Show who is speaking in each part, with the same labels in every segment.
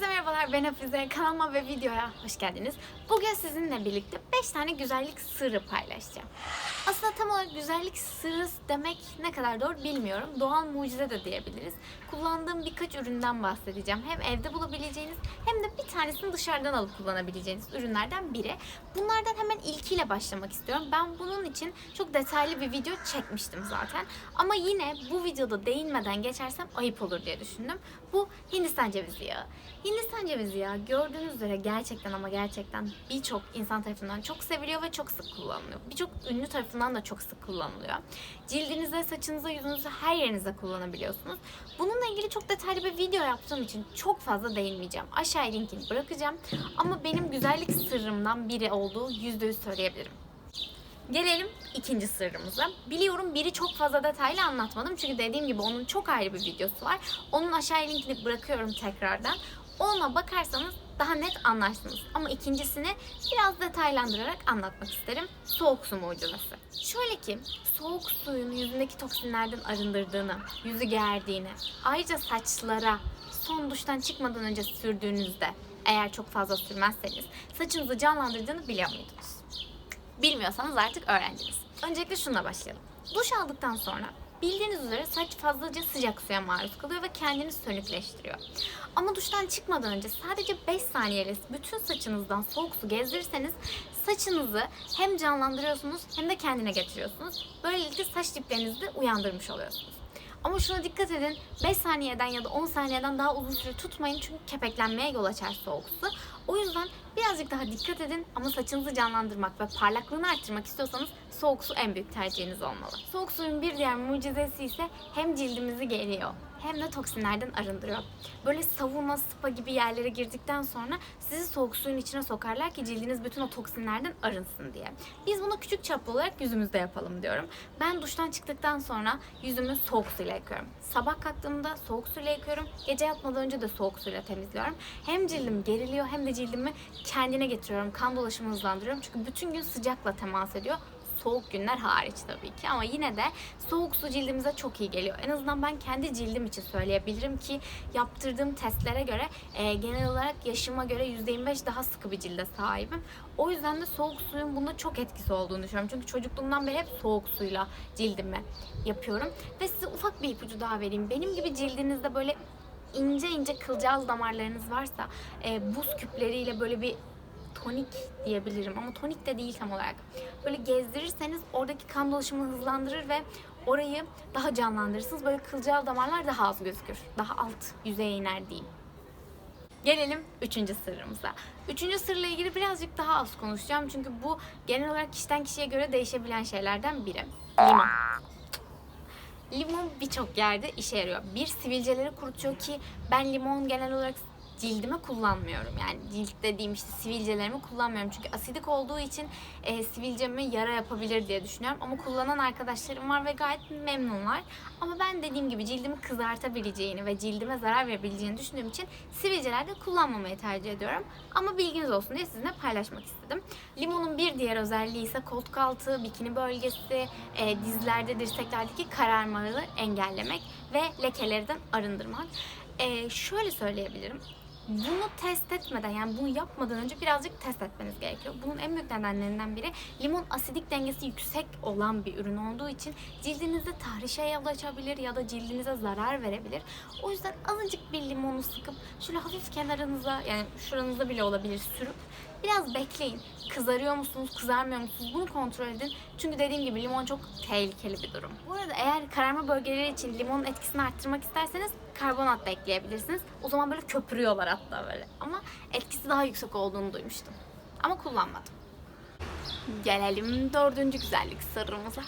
Speaker 1: guys. Merhabalar ben Hafize. Kanalıma ve videoya hoş geldiniz. Bugün sizinle birlikte 5 tane güzellik sırrı paylaşacağım. Aslında tam olarak güzellik sırrı demek ne kadar doğru bilmiyorum. Doğal mucize de diyebiliriz. Kullandığım birkaç üründen bahsedeceğim. Hem evde bulabileceğiniz hem de bir tanesini dışarıdan alıp kullanabileceğiniz ürünlerden biri. Bunlardan hemen ilkiyle başlamak istiyorum. Ben bunun için çok detaylı bir video çekmiştim zaten. Ama yine bu videoda değinmeden geçersem ayıp olur diye düşündüm. Bu Hindistan cevizi yağı. Hindistan cevizi yağı gördüğünüz üzere gerçekten ama gerçekten birçok insan tarafından çok seviliyor ve çok sık kullanılıyor. Birçok ünlü tarafından da çok sık kullanılıyor. Cildinize, saçınıza, yüzünüze her yerinize kullanabiliyorsunuz. Bununla ilgili çok detaylı bir video yaptığım için çok fazla değinmeyeceğim. Aşağıya linkini bırakacağım. Ama benim güzellik sırrımdan biri olduğu %100 söyleyebilirim. Gelelim ikinci sırrımıza. Biliyorum biri çok fazla detaylı anlatmadım. Çünkü dediğim gibi onun çok ayrı bir videosu var. Onun aşağıya linkini bırakıyorum tekrardan. Ona bakarsanız daha net anlarsınız. Ama ikincisini biraz detaylandırarak anlatmak isterim. Soğuk su mucizesi. Şöyle ki soğuk suyun yüzündeki toksinlerden arındırdığını, yüzü gerdiğini, ayrıca saçlara son duştan çıkmadan önce sürdüğünüzde eğer çok fazla sürmezseniz saçınızı canlandırdığını biliyor muydunuz? Bilmiyorsanız artık öğrenciniz. Öncelikle şununla başlayalım. Duş aldıktan sonra bildiğiniz üzere saç fazlaca sıcak suya maruz kalıyor ve kendini sönükleştiriyor. Ama duştan çıkmadan önce sadece 5 saniyeyle bütün saçınızdan soğuk su gezdirirseniz saçınızı hem canlandırıyorsunuz hem de kendine getiriyorsunuz. Böylelikle saç diplerinizi de uyandırmış oluyorsunuz. Ama şuna dikkat edin. 5 saniyeden ya da 10 saniyeden daha uzun süre tutmayın çünkü kepeklenmeye yol açar soğuk su. O yüzden birazcık daha dikkat edin ama saçınızı canlandırmak ve parlaklığını arttırmak istiyorsanız soğuk su en büyük tercihiniz olmalı. Soğuk suyun bir diğer mucizesi ise hem cildimizi geriyor hem de toksinlerden arındırıyor. Böyle savunma, spa gibi yerlere girdikten sonra sizi soğuk suyun içine sokarlar ki cildiniz bütün o toksinlerden arınsın diye. Biz bunu küçük çaplı olarak yüzümüzde yapalım diyorum. Ben duştan çıktıktan sonra yüzümü soğuk suyla yıkıyorum. Sabah kalktığımda soğuk suyla yıkıyorum. Gece yatmadan önce de soğuk suyla temizliyorum. Hem cildim geriliyor hem de cildimi kendine getiriyorum. Kan dolaşımını hızlandırıyorum. Çünkü bütün gün sıcakla temas ediyor soğuk günler hariç tabii ki ama yine de soğuk su cildimize çok iyi geliyor. En azından ben kendi cildim için söyleyebilirim ki yaptırdığım testlere göre e, genel olarak yaşıma göre %25 daha sıkı bir cilde sahibim. O yüzden de soğuk suyun bunda çok etkisi olduğunu düşünüyorum. Çünkü çocukluğumdan beri hep soğuk suyla cildimi yapıyorum. Ve size ufak bir ipucu daha vereyim. Benim gibi cildinizde böyle ince ince kılcal damarlarınız varsa e, buz küpleriyle böyle bir tonik diyebilirim ama tonik de değil tam olarak. Böyle gezdirirseniz oradaki kan dolaşımını hızlandırır ve orayı daha canlandırırsınız. Böyle kılcal damarlar daha az gözükür. Daha alt yüzeye iner diyeyim. Gelelim üçüncü sırrımıza. Üçüncü sırla ilgili birazcık daha az konuşacağım. Çünkü bu genel olarak kişiden kişiye göre değişebilen şeylerden biri. Limon. Limon birçok yerde işe yarıyor. Bir sivilceleri kurutuyor ki ben limon genel olarak cildime kullanmıyorum. Yani cilt dediğim işte sivilcelerimi kullanmıyorum. Çünkü asidik olduğu için e, sivilceme yara yapabilir diye düşünüyorum. Ama kullanan arkadaşlarım var ve gayet memnunlar. Ama ben dediğim gibi cildimi kızartabileceğini ve cildime zarar verebileceğini düşündüğüm için sivilcelerde kullanmamayı tercih ediyorum. Ama bilginiz olsun diye sizinle paylaşmak istedim. Limonun bir diğer özelliği ise koltuk altı, bikini bölgesi, e, dizlerde, dirseklerdeki kararmaları engellemek ve lekelerden arındırmak. E, şöyle söyleyebilirim bunu test etmeden yani bunu yapmadan önce birazcık test etmeniz gerekiyor. Bunun en büyük nedenlerinden biri limon asidik dengesi yüksek olan bir ürün olduğu için cildinizde tahrişe yol açabilir ya da cildinize zarar verebilir. O yüzden azıcık bir limonu sıkıp şöyle hafif kenarınıza yani şuranızda bile olabilir sürüp biraz bekleyin. Kızarıyor musunuz, kızarmıyor musunuz? Bunu kontrol edin. Çünkü dediğim gibi limon çok tehlikeli bir durum. Bu arada eğer kararma bölgeleri için limonun etkisini arttırmak isterseniz karbonat da ekleyebilirsiniz. O zaman böyle köpürüyorlar hatta böyle. Ama etkisi daha yüksek olduğunu duymuştum. Ama kullanmadım. Gelelim dördüncü güzellik sırrımıza.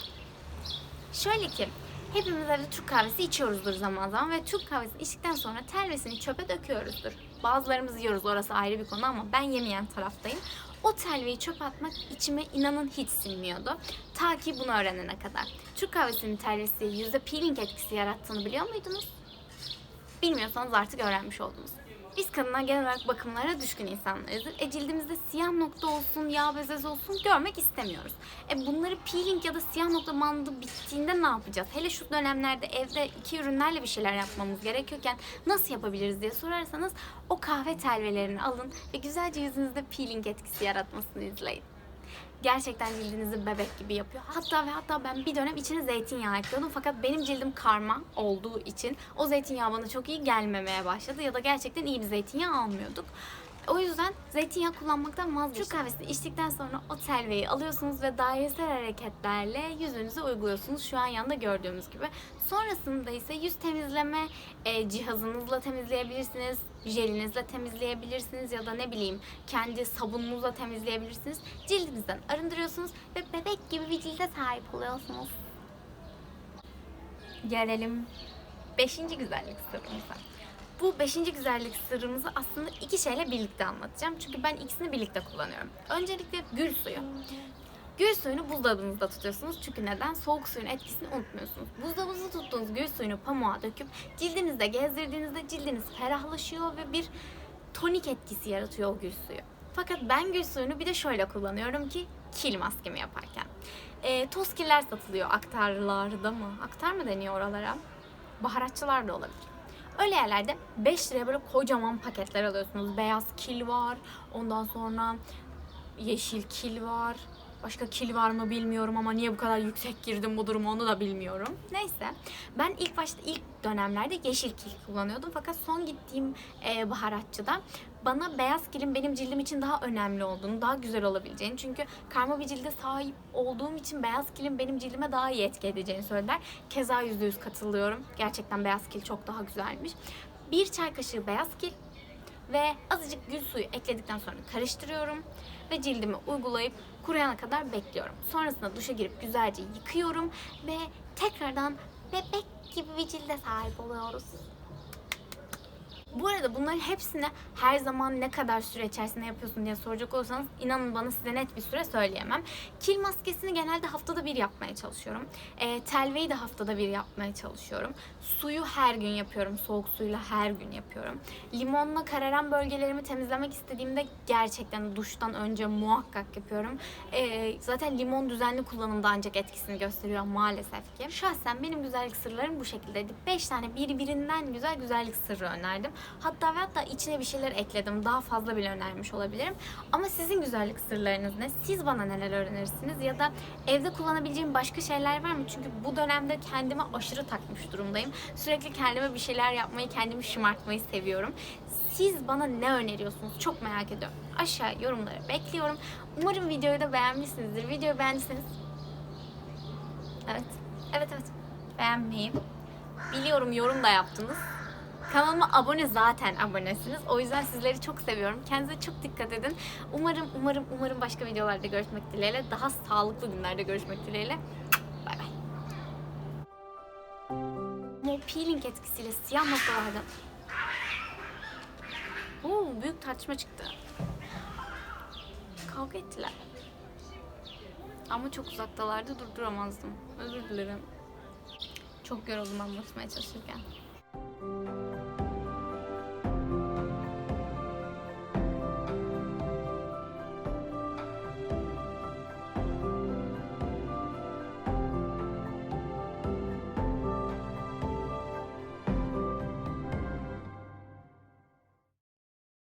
Speaker 1: Şöyle ki hepimiz evde Türk kahvesi içiyoruzdur zaman zaman ve Türk kahvesini içtikten sonra telvesini çöpe döküyoruzdur. Bazılarımız yiyoruz orası ayrı bir konu ama ben yemeyen taraftayım. O telveyi çöpe atmak içime inanın hiç sinmiyordu. Ta ki bunu öğrenene kadar. Türk kahvesinin telvesi yüzde peeling etkisi yarattığını biliyor muydunuz? Bilmiyorsanız artık öğrenmiş oldunuz. Biz kadınlar genel olarak bakımlara düşkün insanlarızdır. E cildimizde siyah nokta olsun, yağ bezesi olsun görmek istemiyoruz. E bunları peeling ya da siyah nokta bandı bittiğinde ne yapacağız? Hele şu dönemlerde evde iki ürünlerle bir şeyler yapmamız gerekiyorken nasıl yapabiliriz diye sorarsanız o kahve telvelerini alın ve güzelce yüzünüzde peeling etkisi yaratmasını izleyin gerçekten cildinizi bebek gibi yapıyor. Hatta ve hatta ben bir dönem içine zeytinyağı ekliyordum fakat benim cildim karma olduğu için o zeytinyağı bana çok iyi gelmemeye başladı ya da gerçekten iyi bir zeytinyağı almıyorduk. O yüzden zeytinyağı kullanmaktan vazgeçtim. Türk kahvesini içtikten sonra o telveyi alıyorsunuz ve dairesel hareketlerle yüzünüze uyguluyorsunuz. Şu an yanında gördüğümüz gibi. Sonrasında ise yüz temizleme e, cihazınızla temizleyebilirsiniz. Jelinizle temizleyebilirsiniz ya da ne bileyim kendi sabununuzla temizleyebilirsiniz. Cildinizden arındırıyorsunuz ve bebek gibi bir cilde sahip oluyorsunuz. Gelelim beşinci güzellik sırrımıza. Bu beşinci güzellik sırrımızı aslında iki şeyle birlikte anlatacağım. Çünkü ben ikisini birlikte kullanıyorum. Öncelikle gül suyu. Gül suyunu buzdolabınızda tutuyorsunuz. Çünkü neden? Soğuk suyun etkisini unutmuyorsunuz. Buzdolabınızda tuttuğunuz gül suyunu pamuğa döküp cildinizde gezdirdiğinizde cildiniz ferahlaşıyor ve bir tonik etkisi yaratıyor o gül suyu. Fakat ben gül suyunu bir de şöyle kullanıyorum ki kil maskemi yaparken. E, toz killer satılıyor aktarlarda mı? Aktar mı deniyor oralara? Baharatçılar da olabilir. Öyle yerlerde 5 liraya böyle kocaman paketler alıyorsunuz. Beyaz kil var. Ondan sonra yeşil kil var. Başka kil var mı bilmiyorum ama niye bu kadar yüksek girdim bu duruma onu da bilmiyorum. Neyse ben ilk başta ilk dönemlerde yeşil kil kullanıyordum fakat son gittiğim e, baharatçıda bana beyaz kilin benim cildim için daha önemli olduğunu, daha güzel olabileceğini çünkü karma bir cilde sahip olduğum için beyaz kilin benim cildime daha iyi etki edeceğini söylediler. Keza %100 katılıyorum. Gerçekten beyaz kil çok daha güzelmiş. Bir çay kaşığı beyaz kil ve azıcık gül suyu ekledikten sonra karıştırıyorum ve cildime uygulayıp kuruyana kadar bekliyorum. Sonrasında duşa girip güzelce yıkıyorum ve tekrardan bebek gibi bir cilde sahip oluyoruz. Bu arada bunların hepsini her zaman ne kadar süre içerisinde yapıyorsun diye soracak olursanız inanın bana size net bir süre söyleyemem. Kil maskesini genelde haftada bir yapmaya çalışıyorum. E, telveyi de haftada bir yapmaya çalışıyorum. Suyu her gün yapıyorum. Soğuk suyla her gün yapıyorum. Limonla kararan bölgelerimi temizlemek istediğimde gerçekten duştan önce muhakkak yapıyorum. E, zaten limon düzenli kullanımda ancak etkisini gösteriyor maalesef ki. Şahsen benim güzellik sırlarım bu şekildeydi. 5 tane birbirinden güzel güzellik sırrı önerdim. Hatta ve hatta içine bir şeyler ekledim. Daha fazla bile önermiş olabilirim. Ama sizin güzellik sırlarınız ne? Siz bana neler öğrenirsiniz? Ya da evde kullanabileceğim başka şeyler var mı? Çünkü bu dönemde kendime aşırı takmış durumdayım. Sürekli kendime bir şeyler yapmayı, kendimi şımartmayı seviyorum. Siz bana ne öneriyorsunuz? Çok merak ediyorum. Aşağı yorumları bekliyorum. Umarım videoyu da beğenmişsinizdir. Videoyu beğendiyseniz... Evet. Evet evet. Beğenmeyi. Biliyorum yorum da yaptınız. Kanalıma abone zaten abonesiniz. O yüzden sizleri çok seviyorum. Kendinize çok dikkat edin. Umarım umarım umarım başka videolarda görüşmek dileğiyle. Daha sağlıklı günlerde görüşmek dileğiyle. Bay bay. O peeling etkisiyle siyah noktalarda Oo, büyük tartışma çıktı. Kavga ettiler. Ama çok uzaktalardı durduramazdım. Özür dilerim. Çok yoruldum anlatmaya çalışırken.